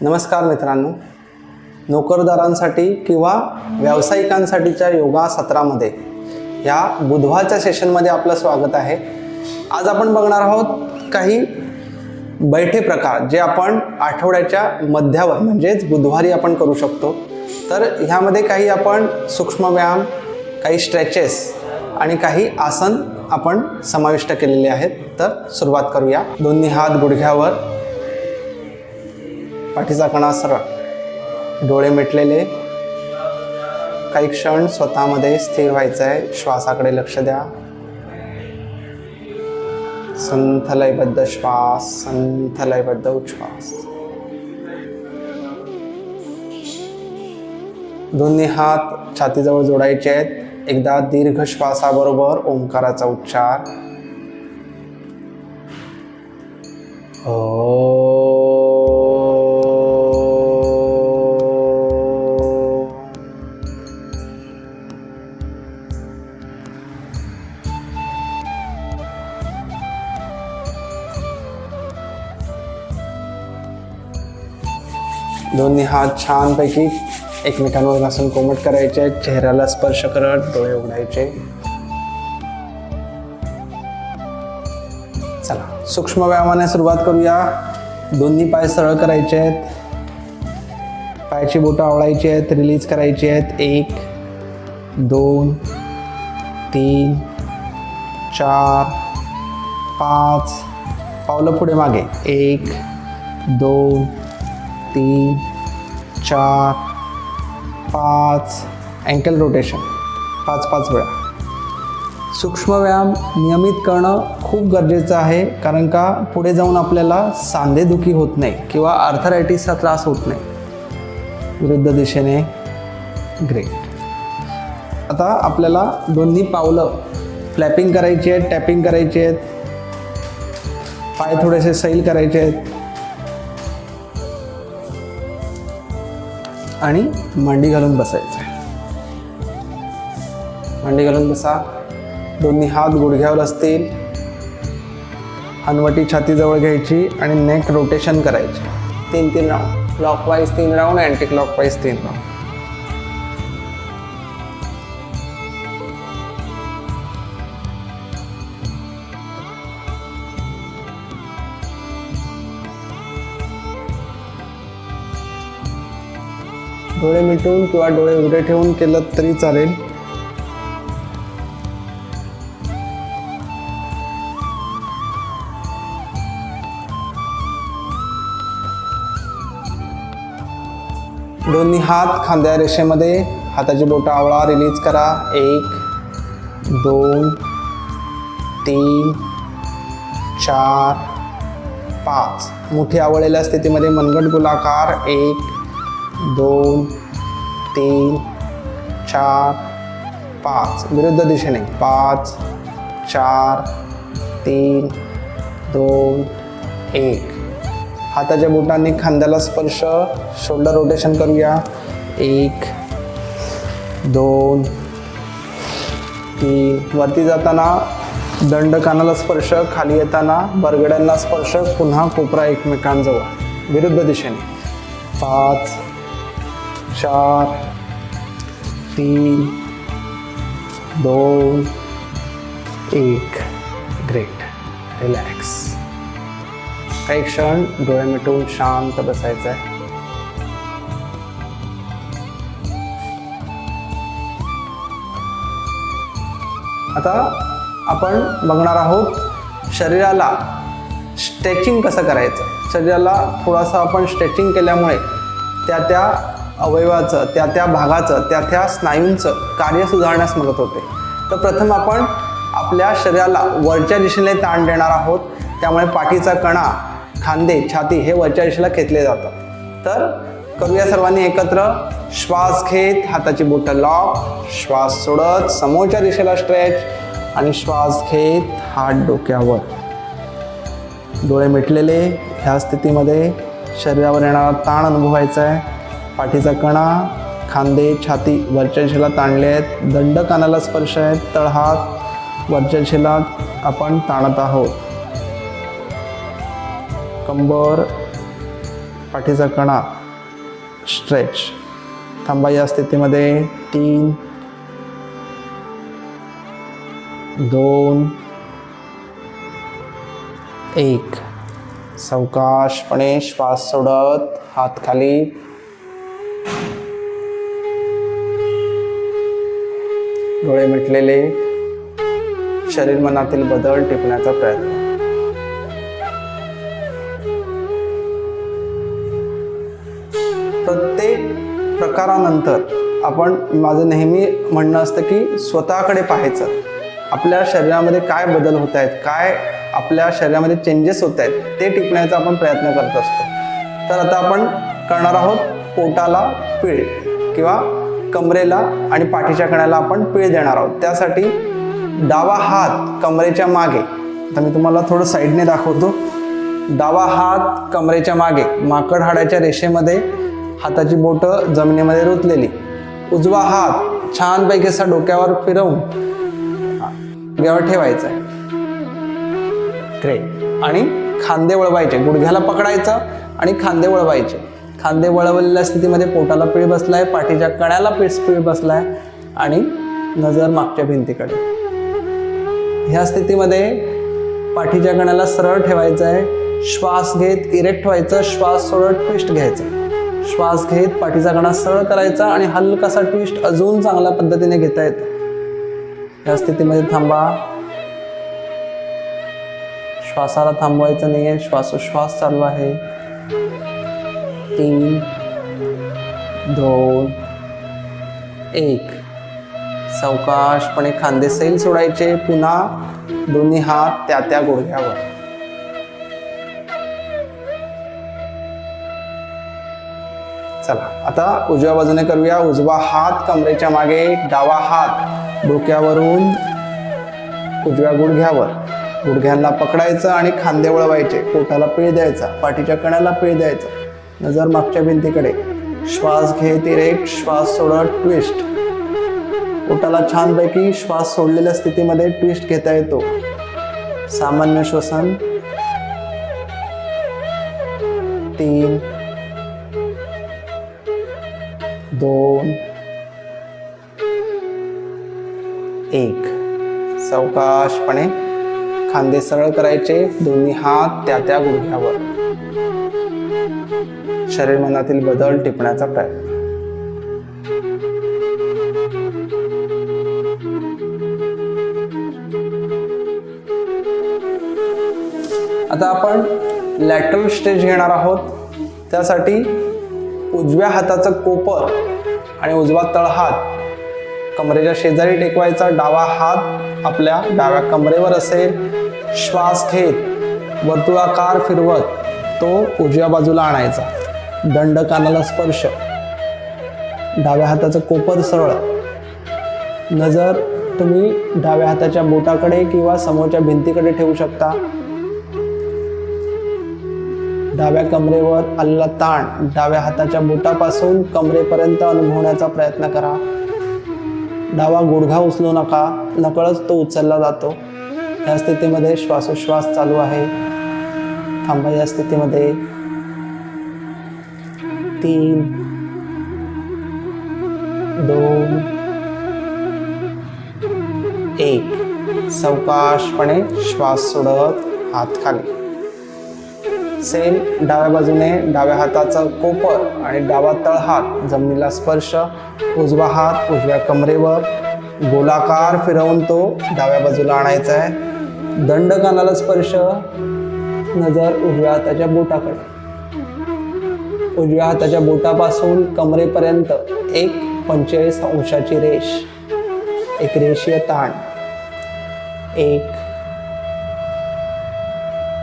नमस्कार मित्रांनो. नोकरदारांसाठी किंवा व्यावसायिकांसाठीच्या योगा सत्रामध्ये ह्या बुधवारच्या सेशनमध्ये आपलं स्वागत आहे. आज आपण बघणार आहोत काही बैठे प्रकार जे आपण आठवड्याच्या मध्यावर म्हणजेच बुधवारी आपण करू शकतो. तर ह्यामध्ये काही आपण सूक्ष्म व्यायाम काही स्ट्रेचेस आणि काही आसन आपण समाविष्ट केलेले आहेत. तर सुरुवात करूया. दोन्ही हात गुडघ्यावर. पाठीचा कणा सरळ डोळे मिटलेले. काही क्षण स्वतःमध्ये स्थिर व्हायचं आहे श्वासाकडे लक्ष द्या. संथ लयबद्ध श्वास संथ लयबद्ध उच्छ्वास. दोन्ही हात छातीजवळ जोडायचे आहेत. एकदा दीर्घ श्वासाबरोबर ओंकाराचा उच्चार. ओ दोन्ही हात छानपैकी एकमेकांवर घासून कोमट करायचे चेहऱ्याला स्पर्श करत डोळे उघडायचे. चला सूक्ष्म व्यायामाने सुरुवात करूया. दोन्ही पाय सरळ करायचे आहेत. पायाची बोटं आवळायची आहेत रिलीज करायची आहेत. एक दोन तीन चार पाच. पावलं पुढे मागे. एक दोन तीन चार पाच अँकल रोटेशन पाच पाच वेळा. सूक्ष्म व्यायाम नियमित करणं खूप गरजेचं आहे कारण का पुढे जाऊन आपल्याला सांधेदुखी होत नाही किंवा आर्थरायटिसचा त्रास होत नाही. विरुद्ध दिशेने. ग्रेट आता आपल्याला दोन्ही पावलं फ्लॅपिंग करायची आहेत टॅपिंग करायची आहेत. पाय थोडेसे सैल करायचे आहेत. आणि मांडी घालून बसायचं. आहे मांडी घालून बसा. दोन्ही हात गुडघ्यावर असतील. हनवटी छातीजवळ घ्यायची आणि नेक रोटेशन करायचे. तीन तीन राऊंड क्लॉकवाईज तीन राऊंड अँटी क्लॉकवाईज तीन राऊंड डोळे मिटून किंवा डोळे उघडे ठेवून केलं तरी चालेल. दोन्ही हात खांद्या रेषेमध्ये हाताची बोटं आवळा रिलीज करा. एक दोन तीन चार पाच. मोठी आवळलेल्या स्थितीमध्ये मनगट गोलाकार. एक दोन तीन चार पाच. विरुद्ध दिशेने. पाच चार तीन दोन एक. हाताच्या बोटांनी खांद्याला स्पर्श. शोल्डर रोटेशन करूया. एक दोन तीन. वरती जाताना दंड कानाला स्पर्श खाली येताना बरगड्यांना स्पर्श पुन्हा कोपरा एकमेकांजवळ. विरुद्ध दिशेने. पाच चार तीन दोन एक. ग्रेट रिलॅक्स काही क्षण डोळे मिटवून शांत बसायचं आहे. आता आपण बघणार आहोत शरीराला स्ट्रेचिंग कसं करायचं? शरीराला थोडासा आपण स्ट्रेचिंग केल्यामुळे त्या त्या अवयवाचं त्या त्या भागाचं त्या त्या स्नायूंचं कार्य सुधारण्यास मदत होते. तर प्रथम आपण आपल्या शरीराला वरच्या दिशेने ताण देणार आहोत. त्यामुळे पाठीचा कणा खांदे छाती हे वरच्या दिशेला खेचले जातात. तर करूया सर्वांनी एकत्र. श्वास घेत हाताची बोटं लॉक श्वास सोडत समोरच्या दिशेला स्ट्रेच आणि श्वास घेत हात डोक्यावर. डोळे मिटलेले ह्या स्थितीमध्ये शरीरावर येणारा ताण अनुभवायचा आहे. पाठीचा कणा खांदे छाती वरच्या दिशेला ताणले आहेत. दंड कानाला स्पर्श आहेत. तळहात वरच्या दिशेला आपण ताणत आहोत. कंबर पाठीचा कणा स्ट्रेच. थांबा या स्थितीमध्ये. तीन दोन एक. सावकाशपणे श्वास सोडत हात खाली. डोळे मिटलेले शरीर मनातील बदल टिपण्याचा प्रयत्न. प्रत्येक प्रकारानंतर आपण माझं नेहमी म्हणणं असतं की स्वतःकडे पाहायचं. आपल्या शरीरामध्ये काय बदल होत आहेत काय आपल्या शरीरामध्ये चेंजेस होत आहेत ते टिपण्याचा आपण प्रयत्न करत असतो. तर आता आपण करणार आहोत पोटाला पीळ किंवा कमरेला आणि पाठीच्या कण्याला आपण पीळ देणार आहोत. त्यासाठी डावा हात कमरेच्या मागे. आता मी तुम्हाला थोडं साईडने दाखवतो. डावा हात कमरेच्या मागे. माकड हाडाच्या रेषेमध्ये हाताची बोटं जमिनीमध्ये रुतलेली. उजवा हात छानपैकी असा डोक्यावर फिरवून डोक्यावर ठेवायचा आहे. ग्रेट आणि खांदे वळवायचे. गुडघ्याला पकडायचं आणि खांदे वळवायचे. खांदे वळवलेल्या स्थितीमध्ये पोटाला पीळ बसलाय पाठीच्या कण्याला पीळ पीळ बसलाय आणि नजर मागच्या भिंतीकडे. ह्या स्थितीमध्ये पाठीच्या कण्याला सरळ ठेवायचं आहे श्वास घेत इरेक्ट व्हायचं श्वास सोडत ट्विस्ट घ्यायचा. श्वास घेत पाठीचा कणा सरळ करायचा आणि हलकासा ट्विस्ट अजून चांगल्या पद्धतीने घेता येतो. या स्थितीमध्ये थांबा. श्वासाला थांबवायचं नाही आहे श्वासोश्वास चालू आहे. तीन दोन एक. सावकाशपणे खांदे सैल सोडायचे पुन्हा दोन्ही हात त्या त्या गुडघ्यावर चला आता उजव्या बाजूने करूया. उजवा हात कमरेच्या मागे डावा हात डोक्यावरून उजव्या गुडघ्यावर. गुडघ्यांना पकडायचं आणि खांदे वळवायचे. पोटाला पीळ द्यायचा पाठीच्या कण्याला पीळ द्यायचा. नजर मागच्या भिंतीकडे. श्वास घे इरेक्ट श्वास सोडत ट्विस्ट पोटाला छानपैकी श्वास सोडलेल्या स्थितीमध्ये ट्विस्ट घेता येतो. सामान्य श्वसन. तीन. दोन. एक. सावकाशपणे खांदे सरळ करायचे. दोन्ही हात त्या त्या गुडघ्यावर. शरीर मनातील बदल टिपण्याचा प्रयत्न. आता आपण लॅटरल स्टेज घेणार आहोत. त्यासाठी उजव्या हाताचं कोपर आणि उजवा तळहात कमरेच्या शेजारी टेकवायचा डावा हात आपल्या डाव्या कमरेवर असेल. श्वास घेत वर्तुळाकार फिरवत तो उजव्या बाजूला आणायचा. दंड कानाला स्पर्श. डाव्या हाताचं कोपर सरळ. नजर तुम्ही डाव्या हाताच्या बोटाकडे किंवा समोरच्या भिंतीकडे ठेवू शकता. डाव्या कमरेवर आलेला ताण डाव्या हाताच्या बोटापासून कमरेपर्यंत अनुभवण्याचा प्रयत्न करा. डावा गुडघा उचलू नका नकळच तो उचलला जातो. या स्थितीमध्ये श्वासोश्वास चालू आहे. थांबा या स्थितीमध्ये तीन दोन एक. सावकाशपणे श्वास सोडत हात खाली. सेम डाव्या बाजूने डाव्या हाताचा कोपर आणि डावा तळहात जमिनीला स्पर्श उजवा हात उजव्या कमरेवर. गोलाकार फिरवून तो डाव्या बाजूला आणायचा आहे. दंड कानाला स्पर्श नजर उजव्या हाताच्या बोटाकडे. उजव्या हाताच्या बोटापासून कमरेपर्यंत एक पंचेचाळीस अंशाची रेष एक रेषीय ताण एक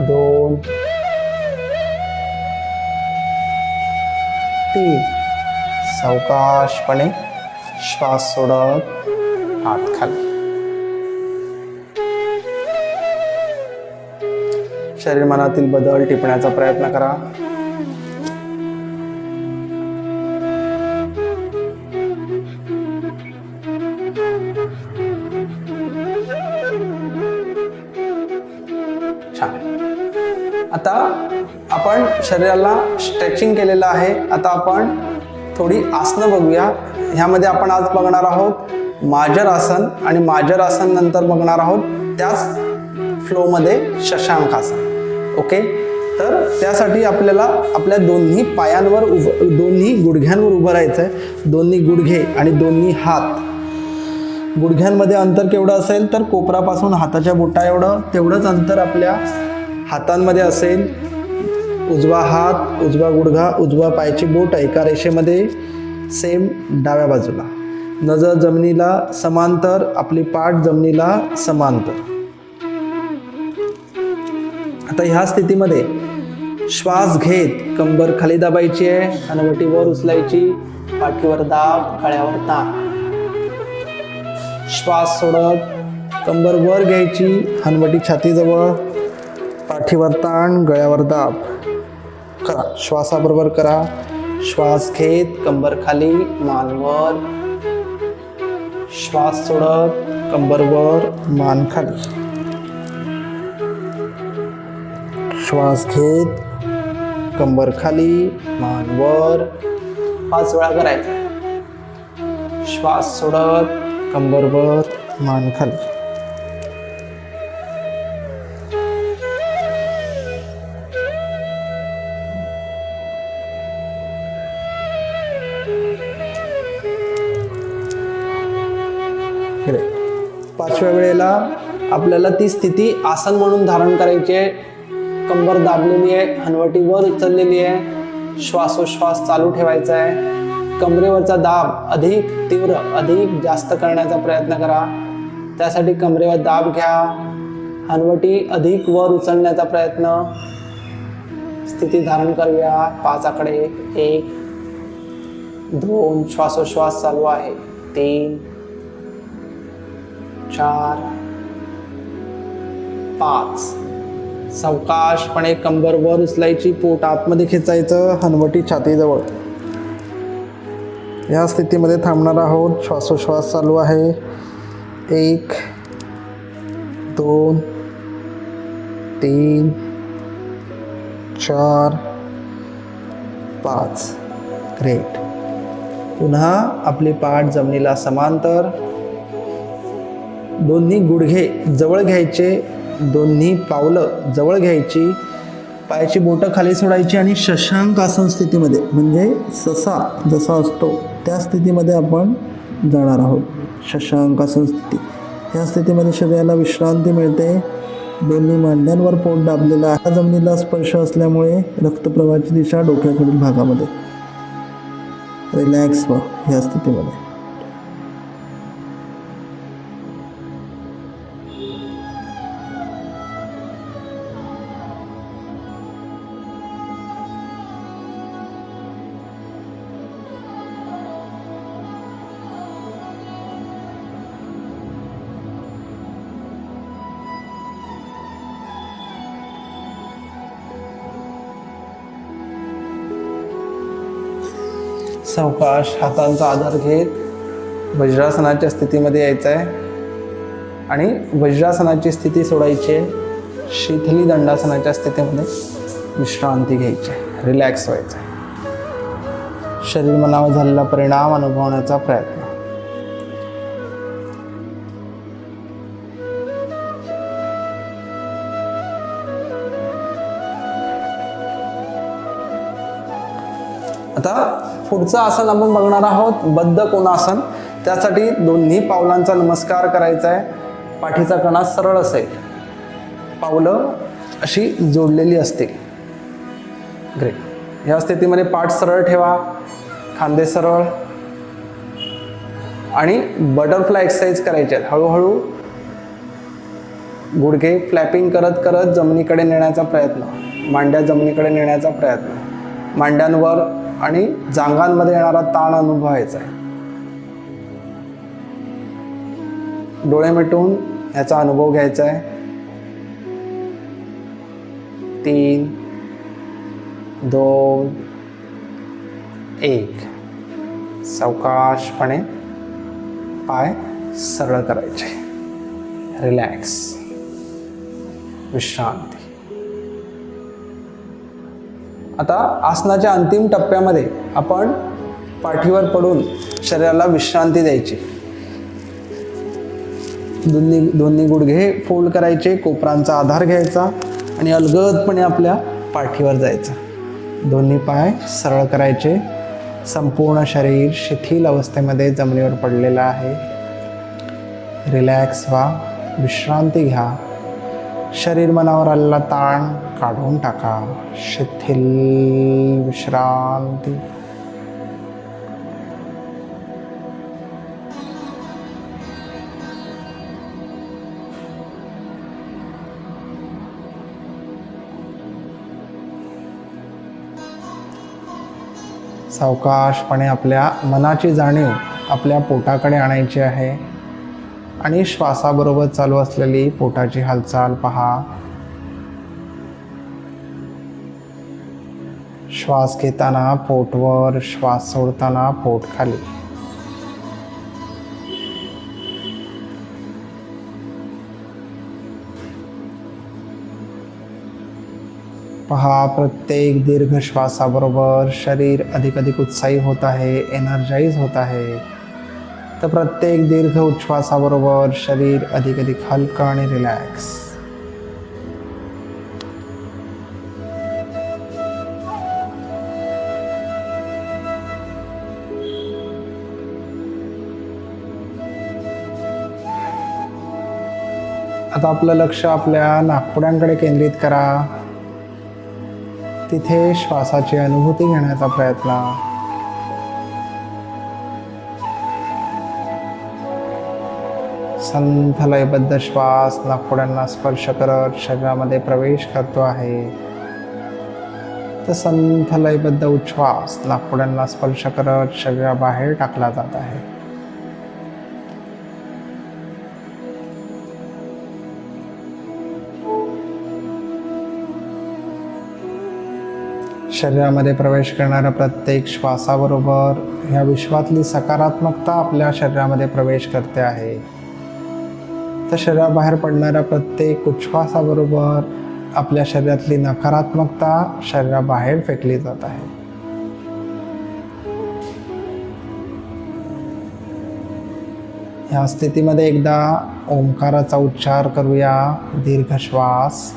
दोन तीन. सावकाशपणे श्वास सोडत हात खाली. शरीर मनातील बदल टिपण्याचा प्रयत्न करा. आता आपण शरीराला स्ट्रेचिंग केलेलं आहे. आता आपण थोडी आसनं बघूया. ह्यामध्ये आपण आज बघणार आहोत माजर आसन आणि माजर आसन नंतर बघणार आहोत त्याच फ्लोमध्ये शशांक आसन. ओके? तर त्यासाठी आपल्याला आपल्या दोन्ही पायांवर उभ दोन्ही गुडघ्यांवर उभं राहायचं आहे दोन्ही गुडघे आणि दोन्ही हात. गुडघ्यांमध्ये अंतर केवढं असेल तर कोपरापासून हाताच्या बोटा एवढं तेवढंच अंतर आपल्या हातांमध्ये असेल उजवा हात उजवा गुडघा उजवा पायची बोट एका रेषेमध्ये सेम डाव्या बाजूला. नजर जमिनीला समांतर आपली पाठ जमिनीला समांतर. आता ह्या स्थितीमध्ये श्वास घेत कंबर खाली दाबायची आहे हनवटी वर उचलायची पाठीवर दाब गळ्यावर ताण श्वास सोडत कंबर वर घ्यायची हनवटी छातीजवळ. पाठीवर ताण गळ्यावर दाब. करा. श्वासाबरोबर करा. श्वास घेत कंबर खाली मानवर श्वास सोडत कंबरवर मान खाली श्वास घेत कंबर खाली मानवर पाच वेळा करायचा. श्वास सोडत कंबरवर मान खाली आपल्याला ती स्थिती आसन म्हणून धारण करायची आहे. कंबर दाबलेली आहे हनवटी वर उचललेली आहे. श्वासोश्वास चालू ठेवायचा आहे. कमरेवरचा दाब अधिक तीव्र अधिक जास्त करण्याचा प्रयत्न करा. त्यासाठी कमरेवर दाब घ्या. हनवटी अधिक वर उचलण्याचा प्रयत्न. स्थिती धारण करूया. पाच आकडे. एक दोन श्वासोश्वास चालू आहे. तीन चार पाच. सावकाशपणे कंबर वर उचलायची पोट आतमध्ये खेचायचं हनवटी छातीजवळ. या स्थितीमध्ये थांबणार आहोत. श्वासोश्वास चालू आहे. एक दोन तीन चार पाच. ग्रेट. पुन्हा आपले पाठ जमिनीला समांतर. दोन्ही गुडघे जवळ घ्यायचे. दोन्ही पावलं जवळ घ्यायची पायाची बोटं खाली सोडायची आणि शशांक आसन स्थितीमध्ये म्हणजे ससा जसा असतो त्या स्थितीमध्ये आपण जाणार आहोत. शशांक आसन स्थिती. ह्या स्थितीमध्ये शरीराला विश्रांती मिळते. दोन्ही मांड्यांवर पोट दाबलेला आहे. जमिनीला स्पर्श असल्यामुळे रक्तप्रवाहाची दिशा डोक्याकडील भागामध्ये. रिलॅक्स व्हा ह्या स्थितीमध्ये. सावकाश हातांचा आधार घेत वज्रासनाच्या स्थितीमध्ये यायचं आहे आणि वज्रासनाची स्थिती सोडायची आहे. शिथली दंडासनाच्या स्थितीमध्ये विश्रांती घ्यायची आहे. रिलॅक्स व्हायचं आहे शरीर मनावर झालेला परिणाम अनुभवण्याचा प्रयत्न. पुढचं आसन आपण बघणार आहोत बद्ध कोणासन? त्यासाठी दोन्ही पावलांचा नमस्कार करायचा आहे. पाठीचा कणा सरळ असेल. पावलं अशी जोडलेली असतील. ग्रेट या स्थितीमध्ये पाठ सरळ ठेवा. खांदे सरळ. आणि बटरफ्लाय एक्सरसाइज करायचे आहेत. हळूहळू गुडघे फ्लॅपिंग करत करत जमिनीकडे नेण्याचा प्रयत्न. मांड्या जमिनीकडे नेण्याचा प्रयत्न. मांड्यांवर आणि जांगांमध्ये येणारा ताण अनुभवायचा आहे. डोळे मिटून याचा अनुभव घ्यायचा आहे. तीन दोन एक. सावकाशपणे पाय सरळ करायचे. रिलॅक्स विश्रांती. आता आसनाच्या अंतिम टप्प्यामध्ये आपण पाठीवर पडून शरीराला विश्रांती द्यायची. दोन्ही दोन्ही गुडघे फोल्ड करायचे कोपरांचा आधार घ्यायचा आणि अलगदपणे आपल्या पाठीवर जायचं. दोन्ही पाय सरळ करायचे. संपूर्ण शरीर शिथिल अवस्थेमध्ये जमिनीवर पडलेलं आहे. रिलॅक्स व्हा विश्रांती घ्या. शरीर मनावर आलेला ताण काढून टाका. शिथिल विश्रांती. सावकाशपणे आपल्या मनाची जाणीव आपल्या पोटाकडे आणायची आहे. आणि श्वासाबरोबर चालू असलेली पोटाची हालचाल पहा. श्वास घेताना पोटवर श्वास सोडताना पोट खाली. पहा प्रत्येक दीर्घ श्वासाबरोबर शरीर अधिक अधिक उत्साही होत आहे एनर्जाईज होत आहे. तर प्रत्येक दीर्घ उच्छ्वासाबरोबर शरीर अधिक अधिक हलकं आणि रिलॅक्स आता आपलं लक्ष आपल्या नागपुड्यांकडे केंद्रित करा. तिथे श्वासाची अनुभूती घेण्याचा प्रयत्न. संथ लयबद्ध श्वास नागपुड्यांना स्पर्श करत शरीरामध्ये प्रवेश करतो आहे. तर संथ लयबद्ध उच्छ्वास नागपुड्यांना स्पर्श करत शरीराबाहेर टाकला जात आहे. शरीरामध्ये प्रवेश करणाऱ्या प्रत्येक श्वासाबरोबर ह्या विश्वातली सकारात्मकता आपल्या शरीरामध्ये प्रवेश करते आहे. तर शरीराबाहेर पडणाऱ्या प्रत्येक उच्छ्वासाबरोबर आपल्या शरीरातली नकारात्मकता शरीराबाहेर फेकली जात आहे. ह्या स्थितीमध्ये एकदा ओंकाराचा उच्चार करूया. दीर्घ श्वास.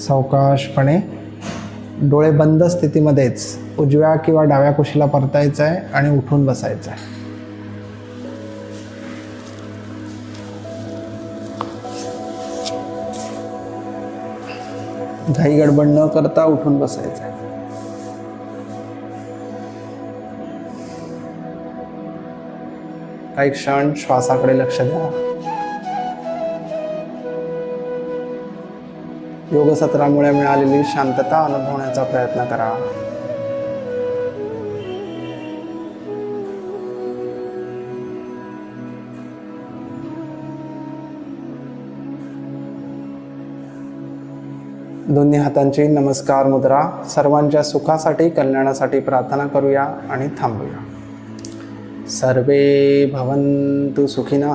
सावकाशपणे डोळे बंद स्थितीमध्येच उजव्या किंवा डाव्या कुशीला परतायचं आहे आणि उठून बसायचं आहे घाई गडबड न करता उठून बसायचं आहे काही क्षण श्वासाकडे लक्ष द्या. योगसत्रामुळे मिळालेली शांतता अनुभवण्याचा प्रयत्न करा. दोन्ही हातांची नमस्कार मुद्रा. सर्वांच्या सुखासाठी कल्याणासाठी प्रार्थना करूया आणि थांबूया. सर्वे भवन्तु सुखिनः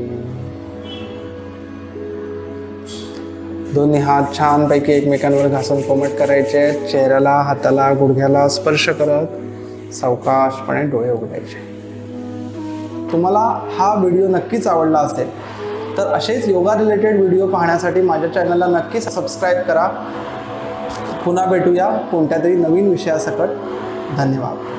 दोन्ही हात छानपैकी एकमेकांवर घासून कोमट करायचे चेहऱ्याला हाताला गुडघ्याला स्पर्श करत सावकाशपणे डोळे उघडायचे. तुम्हाला हा व्हिडिओ नक्कीच आवडला असेल तर असेच योगा रिलेटेड व्हिडिओ पाहण्यासाठी माझ्या चॅनलला नक्कीच सबस्क्राईब करा. पुन्हा भेटूया कोणत्या तरी नवीन विषयासकट. धन्यवाद.